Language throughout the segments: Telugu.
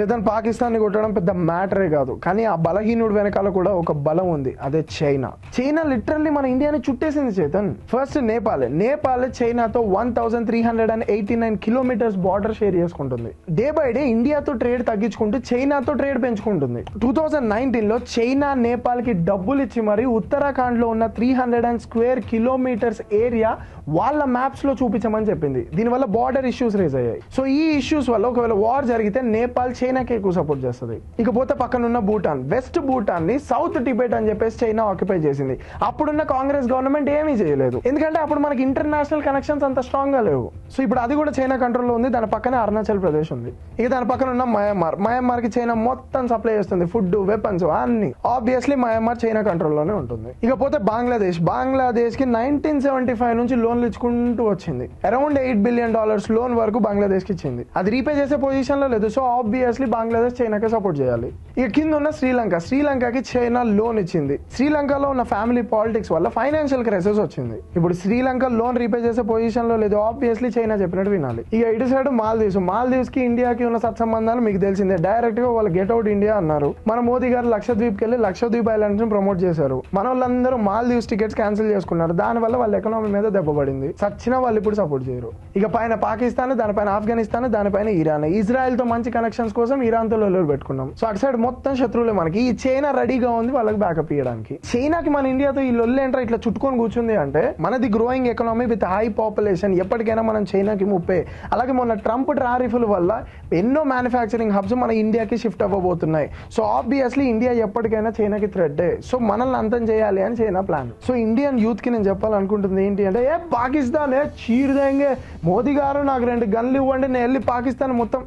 చేతన్ పాకిస్తాన్ని కొట్టడం పెద్ద మ్యాటరే కాదు. కానీ ఆ బలహీనుడు వెనకాల కూడా ఒక బలం ఉంది. అదే చైనా. చైనా లిటరల్లీ మన ఇండియాని చుట్టేసింది చేతన్. ఫస్ట్ నేపాల్. నేపాల్ చైనాతో one thousand three hundred and eighty nine kilometres border share చేసుకుంటుంది. డే బై డే ఇండియాతో ట్రేడ్ తగ్గించుకుంటూ చైనాతో ట్రేడ్ పెంచుకుంటుంది. టూ థౌసండ్ నైన్టీన్లో చైనా నేపాల్కి డబ్బులు ఇచ్చి మరి ఉత్తరాఖండ్లో ఉన్న three hundred and square kilometres area వాళ్ళ మ్యాప్స్లో చూపించమని చెప్పింది. దీనివల్ల బార్డర్ ఇష్యూస్ రేజ్ అయ్యాయి. సో ఈ ఇష్యూస్ వల్ల ఒకవేళ వార్ జరిగితే నేపాల్ చైనాకి ఎక్కువ సపోర్ట్ చేస్తుంది. ఇకపోతే పక్కన ఉన్న భూటాన్ వెస్ట్ భూటాన్ని సౌత్ టిబెట్ అని చెప్పేసి చైనా ఆక్యుపై చేసింది. అప్పుడున్న కాంగ్రెస్ గవర్నమెంట్ ఏమీ చేయలేదు. ఎందుకంటే అప్పుడు మనకి ఇంటర్నేషనల్ కనెక్షన్స్ అంత స్ట్రాంగ్గా లేవు. సో ఇప్పుడు అది కూడా చైనా కంట్రోల్లో ఉంది. దాని పక్కనే అరుణాచల్ ప్రదేశ్ ఉంది. ఇక దాని పక్కన ఉన్న మయన్మార్ మయన్మార్కి చైనా మొత్తం సప్లై చేస్తుంది. ఫుడ్ వెపన్స్ అన్ని. ఆబ్వియస్లీ మయన్మార్ చైనా కంట్రోల్లోనే ఉంటుంది. ఇకపోతే బంగ్లాదేశ్ బంగ్లాదేశ్కి నైన్టీన్ సెవెంటీ ఫైవ్ నుంచి లోన్లు ఇచ్చుకుంటూ వచ్చింది. Around eight billion dollars loan వరకు బంగ్లాదేశ్కి ఇచ్చింది. అది రీపే చేసే పొజిషన్లో లేదు. సో ఆబ్వియస్ ఆబ్వియస్లీ బంగ్లాదేశ్ చైనాకే సపోర్ట్ చేయాలి. ఇక కింద ఉన్న శ్రీలంక. శ్రీలంకకి చైనా లోన్ ఇచ్చింది. శ్రీలంకలో ఉన్న ఫ్యామిలీ పాలిటిక్స్ వల్ల ఫైనాన్షియల్ క్రైసిస్ వచ్చింది. ఇప్పుడు శ్రీలంక లోన్ రీపే చేసే పొజిషన్లో లేదు. ఆబ్వియస్లీ చైనా చెప్పినట్టు వినాలి. ఇక ఇటు సైడ్ మాల్దీవ్స్ మాల్దీవ్స్కి ఇండియాకి ఉన్న సత్సంబంధాలు మీకు తెలిసిందే. డైరెక్ట్గా వాళ్ళు గెట్ అవుట్ ఇండియా అన్నారు. మన మోదీ గారు లక్షద్వీప్కి వెళ్ళి లక్షద్వీప్ ఐలాండ్స్ని ప్రమోట్ చేశారు. మన వాళ్ళందరూ మాల్దీవ్స్ టికెట్స్ క్యాన్సిల్ చేసుకున్నారు. దాని వల్ల వాళ్ళ ఎకనామీ మీద దెబ్బపడింది సచ్చిన వాళ్ళు ఇప్పుడు సపోర్ట్ చేయరు. ఇక పైన పాకిస్తాన్ దానిపైన ఆఫ్ఘనిస్తాన్ దానిపైన ఇరాన్. ఇజ్రాయెల్తో మంచి కనెక్షన్స్ కోసం ఇరాన్తో లొల్లు పెట్టుకున్నాం. సో అటు సైడ్ మొత్తం శత్రువులే మనకి. ఈ చైనా రెడీగా ఉంది వాళ్ళకి బ్యాకప్ ఇవ్వడానికి చైనాకి మన ఇండియాతో ఈ లొల్లు ఏంట్రా ఇట్లా చుట్టుకొని కూర్చుంది అంటే మనది growing economy with high population ఎప్పటికైనా మనం చైనాకి ముప్పే అలాగే మొన్న ట్రంప్ టారిఫ్ల వల్ల ఎన్నో మ్యానుఫ్యాక్చరింగ్ హబ్స్ మన ఇండియాకి షిఫ్ట్ అవ్వబోతున్నాయి. సో ఆబ్వియస్లీ ఇండియా ఎప్పటికైనా చైనాకి థ్రెడ్ సో మనల్ని అంతం చేయాలి అని చైనా ప్లాన్ సో ఇండియన్ యూత్కి నేను చెప్పాలనుకుంటుంది ఏంటి అంటే ఏ పాకిస్తాన్ ఏ చీరదేంగే మోదీ గారు నాకు రెండు గన్లు ఇవ్వండి నేను వెళ్ళి పాకిస్తాన్ మొత్తం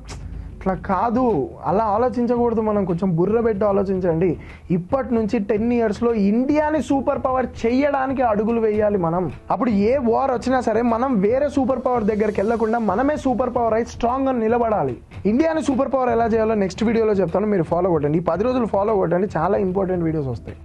అట్లా కాదు. అలా ఆలోచించకూడదు మనం. కొంచెం బుర్ర పెట్టి ఆలోచించండి. ఇప్పటి నుంచి టెన్ ఇయర్స్లో ఇండియాని సూపర్ పవర్ చేయడానికి అడుగులు వేయాలి మనం. అప్పుడు ఏ వార్ వచ్చినా సరే మనం వేరే సూపర్ పవర్ దగ్గరికి వెళ్ళకుండా మనమే సూపర్ పవర్ అయి స్ట్రాంగ్గా నిలబడాలి. ఇండియాని సూపర్ పవర్ ఎలా చేయాలో నెక్స్ట్ వీడియోలో చెప్తాను. మీరు ఫాలో కొట్టండి. ఈ పది రోజులు ఫాలో కొట్టండి. చాలా ఇంపార్టెంట్ వీడియోస్ వస్తాయి.